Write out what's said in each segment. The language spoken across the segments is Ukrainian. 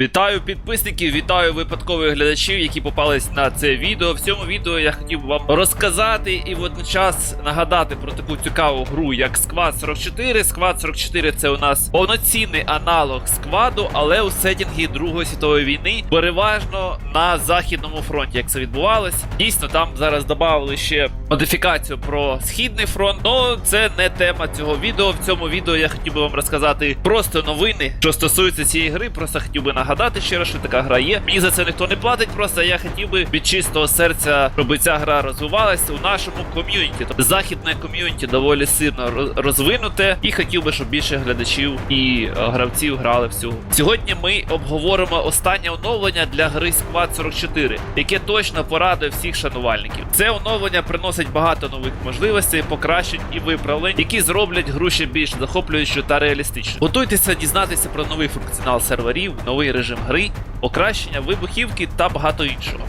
Вітаю підписників, вітаю випадкових глядачів, які попались на це відео. В цьому відео я хотів вам розказати і водночас нагадати про таку цікаву гру, як Squad 44. Squad 44 це у нас повноцінний аналог скваду, але у сетінгі Другої світової війни, переважно на західному фронті, як це відбувалось. Дійсно, там зараз додали ще модифікацію про східний фронт. Ну це не тема цього відео. В цьому відео я хотів би вам розказати просто новини, що стосуються цієї гри. Просто хотів би нагадати ще раз, що така гра є. Мені за це ніхто не платить. Просто я хотів би від чистого серця, щоб ця гра розвивалася у нашому ком'юніті. Тобто західне ком'юніті доволі сильно розвинуте, і хотів би, щоб більше глядачів і е, гравців грали в цю. Сьогодні ми обговоримо останнє оновлення для гри Squad 44, яке точно порадує всіх шанувальників. Це оновлення приносить багато нових можливостей, покращень і виправлень, які зроблять гру ще більш захоплюючою та реалістичною. Готуйтеся дізнатися про новий функціонал серверів, новий режим гри, покращення вибухівки та багато іншого.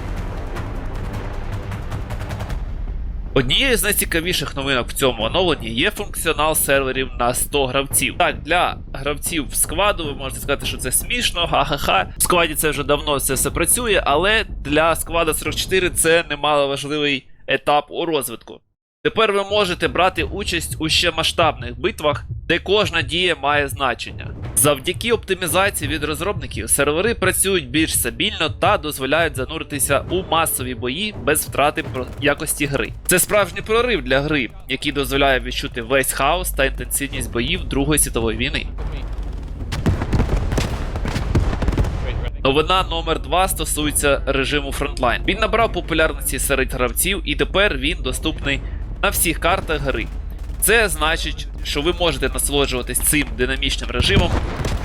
Однією з найцікавіших новинок в цьому оновленні є функціонал серверів на 100 гравців. Так, для гравців в складу ви можете сказати, що це смішно, ха-ха-ха. В складі це вже давно це все працює, але для сквада 44 це немало важливий етап у розвитку. Тепер ви можете брати участь у ще масштабних битвах, де кожна дія має значення. Завдяки оптимізації від розробників сервери працюють більш стабільно та дозволяють зануритися у масові бої без втрати якості гри. Це справжній прорив для гри, який дозволяє відчути весь хаос та інтенсивність боїв Другої світової війни. Новина номер 2 стосується режиму Frontline. Він набрав популярності серед гравців і тепер він доступний на всіх картах гри. Це значить, що ви можете насолоджуватись цим динамічним режимом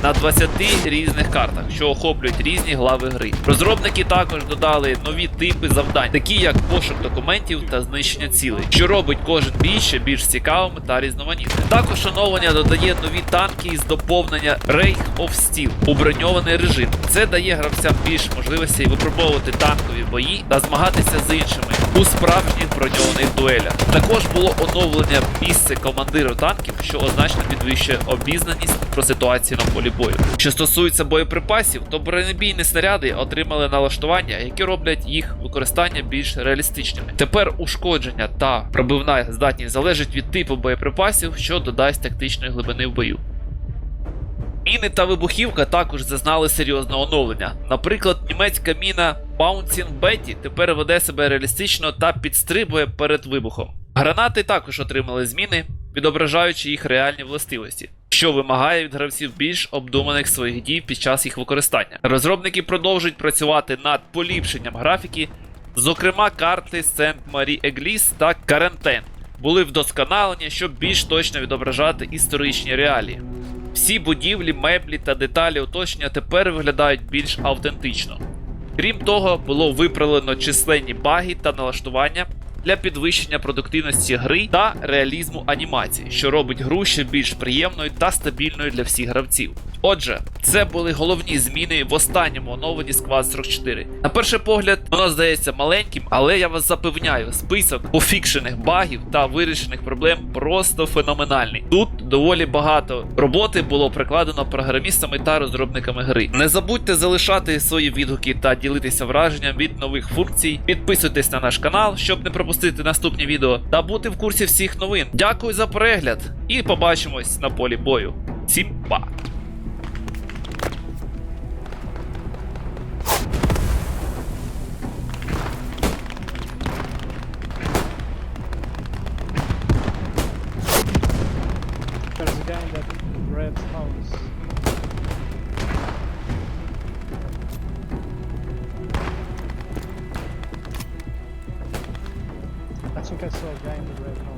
на 20 різних картах, що охоплюють різні глави гри. Розробники також додали нові типи завдань, такі як пошук документів та знищення цілей, що робить кожен бій ще більш цікавим та різноманітним. Також оновлення додає нові танки з доповнення Reich of Steel у броньований режим. Це дає гравцям більш можливостей випробовувати танкові бої та змагатися з іншими у справжніх броньованих дуелях. Також було оновлення місце командиру танків, що означно підвищує обізнаність про ситуацію на полі бою. Що стосується боєприпасів, то бронебійні снаряди отримали налаштування, які роблять їх використання більш реалістичними. Тепер ушкодження та пробивна здатність залежить від типу боєприпасів, що додасть тактичної глибини в бою. Міни та вибухівка також зазнали серйозного оновлення. Наприклад, німецька міна Bouncing Betty тепер веде себе реалістично та підстрибує перед вибухом. Гранати також отримали зміни, відображаючи їх реальні властивості, що вимагає від гравців більш обдуманих своїх дій під час їх використання. Розробники продовжують працювати над поліпшенням графіки, зокрема карти Сент Марі Егліс та Карантен були вдосконалені, щоб більш точно відображати історичні реалії. Всі будівлі, меблі та деталі оточення тепер виглядають більш автентично. Крім того, було виправлено численні баги та налаштування для підвищення продуктивності гри та реалізму анімації, що робить гру ще більш приємною та стабільною для всіх гравців. Отже, це були головні зміни в останньому оновленні Squad 44. На перший погляд, воно здається маленьким, але я вас запевняю, список пофікшених багів та вирішених проблем просто феноменальний. Тут доволі багато роботи було прикладено програмістами та розробниками гри. Не забудьте залишати свої відгуки та ділитися враженням від нових функцій. Підписуйтесь на наш канал, щоб не пропустити наступні відео та бути в курсі всіх новин. Дякую за перегляд і побачимось на полі бою. Всім in that red house. I think I saw a guy in the red house.